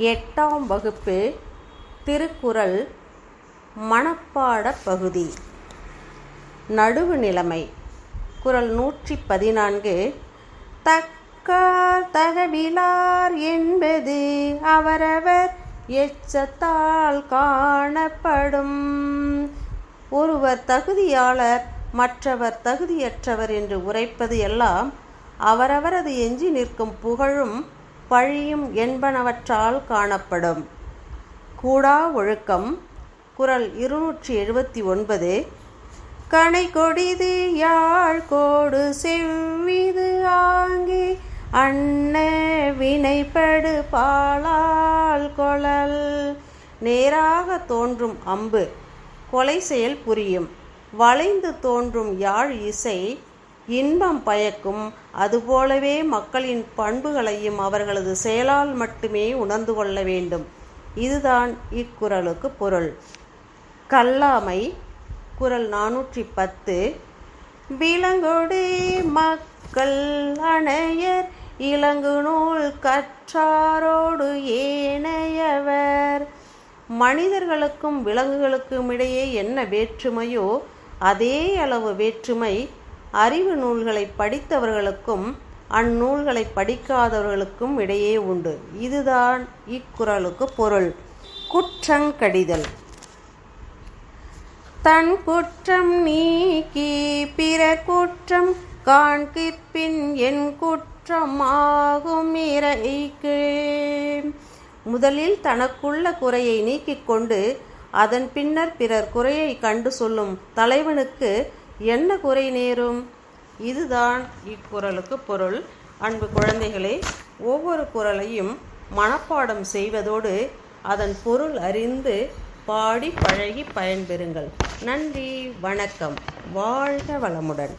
எட்டாம் வகுப்பு திருக்குறள் மனப்பாடப் பகுதி. நடுவு நிலைமை. குறள் நூற்றி பதினான்கு. தக்கார் தகவிலார் என்பது அவரவர் எச்சத்தால் காணப்படும். ஒருவர் தகுதியாளர் மற்றவர் தகுதியற்றவர் என்று உரைப்பது எல்லாம் அவரவரது எஞ்சி நிற்கும் புகழும் பழியும் என்பனவற்றால் காணப்படும். கூடா ஒழுக்கம் குரல் இருநூற்றி எழுபத்தி ஒன்பது கனை கொடிது யாழ் கோடு செவ்விது ஆங்கி அன்ன வினைப்படு பாலால் கொழல். நேராக தோன்றும் அம்பு கொலை செயல் புரியும். வளைந்து தோன்றும் யாழ் இசை இன்பம் பயக்கும். அதுபோலவே மக்களின் பண்புகளையும் அவர்களது செயலால் மட்டுமே உணர்ந்து கொள்ள வேண்டும். இதுதான் இக்குறளுக்கு பொருள். கல்லாமை குறள் நானூற்றி பத்து விலங்கொடி மக்கள் அணையர் இளங்கு நூல் கற்றாரோடு ஏனையவர். மனிதர்களுக்கும் விலங்குகளுக்கும் இடையே என்ன வேற்றுமையோ அதே அளவு வேற்றுமை அறிவு நூல்களை படித்தவர்களுக்கும் அந்நூல்களை படிக்காதவர்களுக்கும் இடையே உண்டு. இதுதான் இக்குறளுக்கு பொருள். குற்றங்கடிதல். தன் குற்றம் நீக்கி பிற குற்றம் காண்கிற்பின் என் குற்றமாகும் இறைக்கு. முதலில் தனக்குள்ள குறையை நீக்கிக் கொண்டு அதன் பின்னர் பிறர் குறையை கண்டு சொல்லும் தலைவனுக்கு என்ன குறை நேரும்? இதுதான் இக்குறளுக்கு பொருள். அன்பு குழந்தைகளே ஒவ்வொரு குரலையும் மனப்பாடம் செய்வதோடு அதன் பொருள் அறிந்து பாடி பழகி பயன்பெறுங்கள். நன்றி வணக்கம். வாழ்க வளமுடன்.